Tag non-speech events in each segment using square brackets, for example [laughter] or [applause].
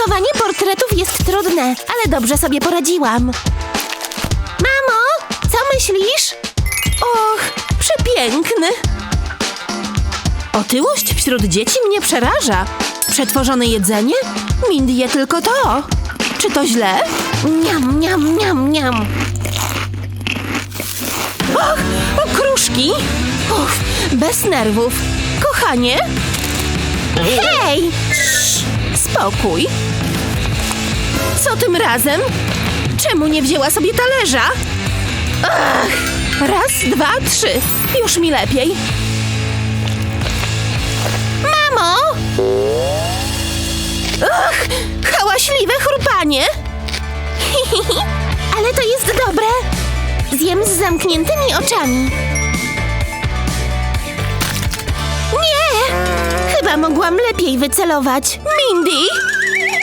Rysowanie portretów jest trudne, ale dobrze sobie poradziłam. Mamo, co myślisz? Och, przepiękny. Otyłość wśród dzieci mnie przeraża. Przetworzone jedzenie? Mindy je tylko to. Czy to źle? Niam, niam, niam, niam. Och, okruszki. Uff, bez nerwów. Kochanie, Hej! Spokój. Co tym razem? Czemu nie wzięła sobie talerza? Ach, raz, dwa, trzy. Już mi lepiej. Mamo! Ach, hałaśliwe chrupanie. [laughs] Ale to jest dobre. Zjem z zamkniętymi oczami. Nie! Chyba mogłam lepiej wycelować. Mindy,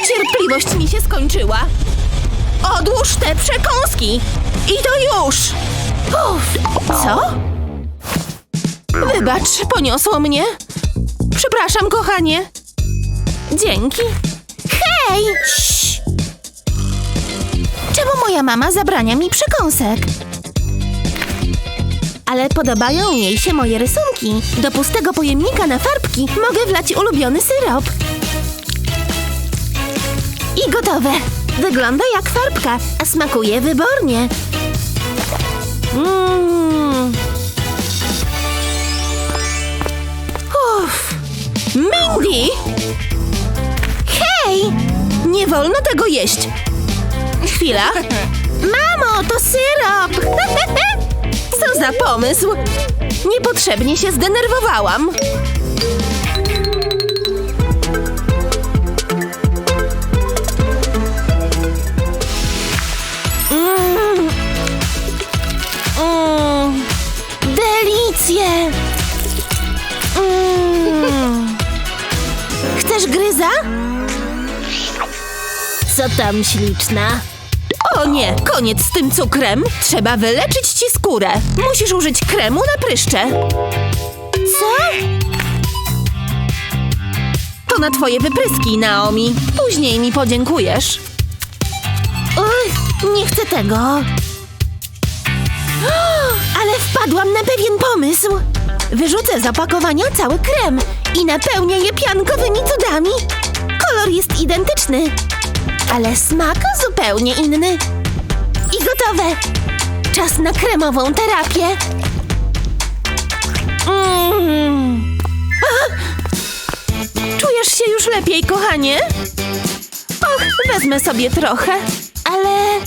cierpliwość mi się skończyła. Odłóż te przekąski. I to już. Uff, co? Wybacz, poniosło mnie. Przepraszam, kochanie. Dzięki. Hej! Czemu moja mama zabrania mi przekąsek? Ale podobają jej się moje rysunki. Do pustego pojemnika na farbki mogę wlać ulubiony syrop. I gotowe. Wygląda jak farbka, a smakuje wybornie. Mm. Uff. Mindy, Hej! nie wolno tego jeść. Chwila. [laughs] Mamo, to syrop! [laughs] Co za pomysł? Niepotrzebnie się zdenerwowałam. Mm. Mm. Delicje! Mm. Chcesz gryza? Co tam śliczna? O nie, koniec z tym cukrem. Trzeba wyleczyć ci skórę. Musisz użyć kremu na pryszcze. Co? To na twoje wypryski, Naomi. Później mi podziękujesz. Uj, nie chcę tego. [gasps] Ale wpadłam na pewien pomysł. Wyrzucę z opakowania cały krem i napełnię je piankowymi cudami. Kolor jest identyczny, ale smak zupełnie inny. I gotowe. Czas na kremową terapię. Mm. Czujesz się już lepiej, kochanie? Och, wezmę sobie trochę. Ale...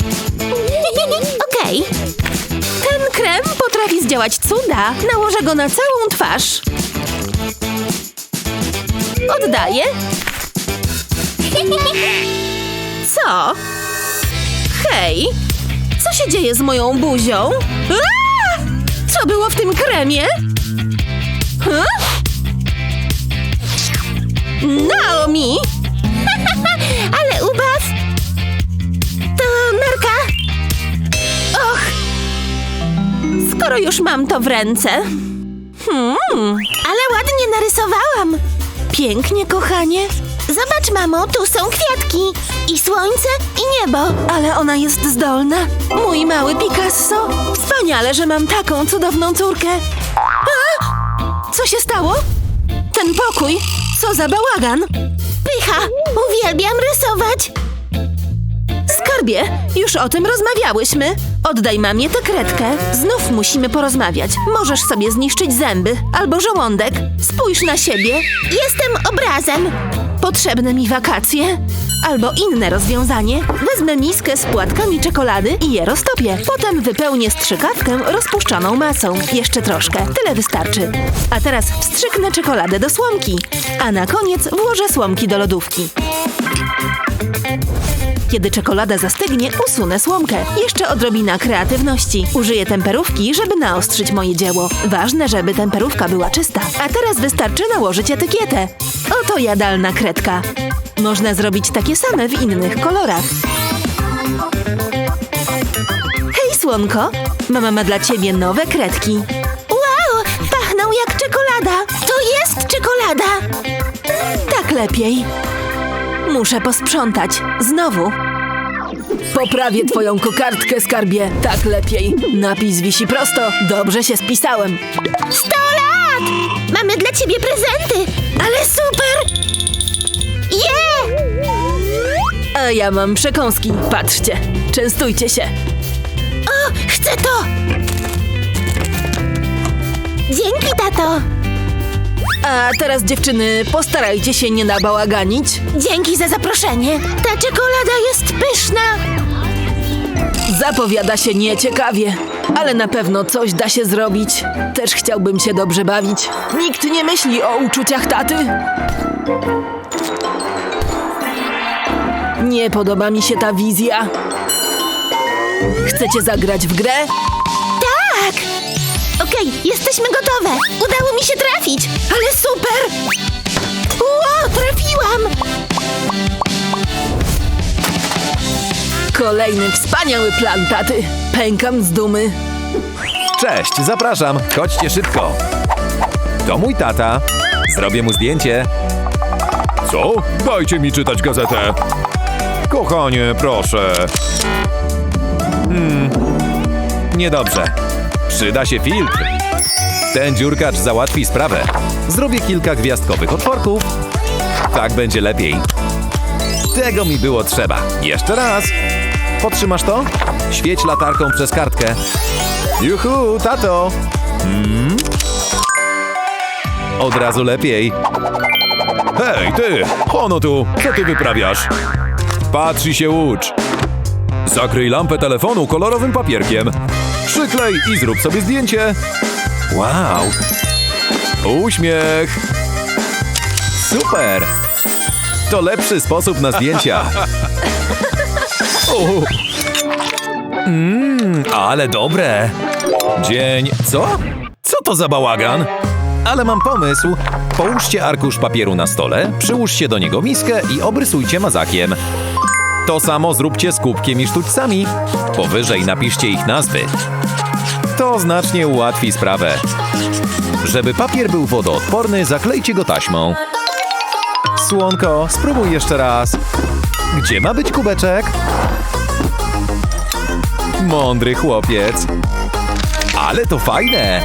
Okej. Ten krem potrafi zdziałać cuda. Nałożę go na całą twarz. Oddaję. Co? Hej, co się dzieje z moją buzią? Aaa! Co było w tym kremie? Huh? Naomi! [laughs] Ale ubaw! To narka! Och! Skoro już mam to w ręce. Hmm, Ale ładnie narysowałam! pięknie, kochanie. Zobacz, mamo, tu są kwiatki! I słońce, i niebo! Ale ona jest zdolna. Mój mały Picasso. Wspaniale, że mam taką cudowną córkę. A! Co się stało? Ten pokój. Co za bałagan. Pycha! Uwielbiam rysować! Skarbie, już o tym rozmawiałyśmy. Oddaj mamie tę kredkę. Znów musimy porozmawiać. Możesz sobie zniszczyć zęby albo żołądek. Spójrz na siebie. Jestem obrazem! Potrzebne mi wakacje. Albo inne rozwiązanie. Wezmę miskę z płatkami czekolady i je roztopię. Potem wypełnię strzykawkę rozpuszczoną masą. Jeszcze troszkę. Tyle wystarczy. A teraz wstrzyknę czekoladę do słomki. A na koniec włożę słomki do lodówki. Kiedy czekolada zastygnie, usunę słomkę. Jeszcze odrobina kreatywności. Użyję temperówki, żeby naostrzyć moje dzieło. Ważne, żeby temperówka była czysta. A teraz wystarczy nałożyć etykietę. Oto jadalna kredka. Można zrobić takie same w innych kolorach. Hej, słonko! Mama ma dla ciebie nowe kredki. Wow! Pachną jak czekolada! To jest czekolada! Tak lepiej. Muszę posprzątać. Znowu. Poprawię twoją kokardkę, skarbie. Tak lepiej. Napis wisi prosto. Dobrze się spisałem. Sto lat! Mamy dla ciebie prezenty! Ale super! Je! A ja mam przekąski. Patrzcie. Częstujcie się. O, chcę to! Dzięki, tato! A teraz dziewczyny, postarajcie się nie nabałaganić. Dzięki za zaproszenie. Ta czekolada jest pyszna. Zapowiada się nieciekawie, ale na pewno coś da się zrobić. Też chciałbym się dobrze bawić. Nikt nie myśli o uczuciach taty. Nie podoba mi się ta wizja. Chcecie zagrać w grę? Tak! Okej, jesteśmy gotowe. Udało mi się trafić. Ale super! Ło, trafiłam! Kolejny wspaniały plan taty. Pękam z dumy. Cześć, zapraszam. Chodźcie szybko. To mój tata. Zrobię mu zdjęcie. Co? Dajcie mi czytać gazetę. Kochanie, proszę. Niedobrze. Przyda się filtr. Ten dziurkacz załatwi sprawę. Zrobię kilka gwiazdkowych otworków. Tak będzie lepiej. Tego mi było trzeba. Jeszcze raz. Podtrzymasz to? Świeć latarką przez kartkę. Juhu, tato! Mm. Od razu lepiej. Hej, ty! Ono tu! Co ty wyprawiasz? Patrz i się ucz. Zakryj lampę telefonu kolorowym papierkiem. Przyklej i zrób sobie zdjęcie. Wow, Uśmiech. super! To lepszy sposób na zdjęcia. [laughs] O, Ale dobre! Dzień. Co? Co to za bałagan? Ale mam pomysł. Połóżcie arkusz papieru na stole, przyłóżcie do niego miskę i obrysujcie mazakiem. To samo zróbcie z kubkiem i sztućcami. Powyżej napiszcie ich nazwy. To znacznie ułatwi sprawę. Żeby papier był wodoodporny, zaklejcie go taśmą. Słonko, spróbuj jeszcze raz. Gdzie ma być kubeczek? Mądry chłopiec. Ale to fajne.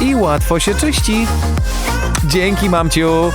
I łatwo się czyści. Dzięki, mamciu.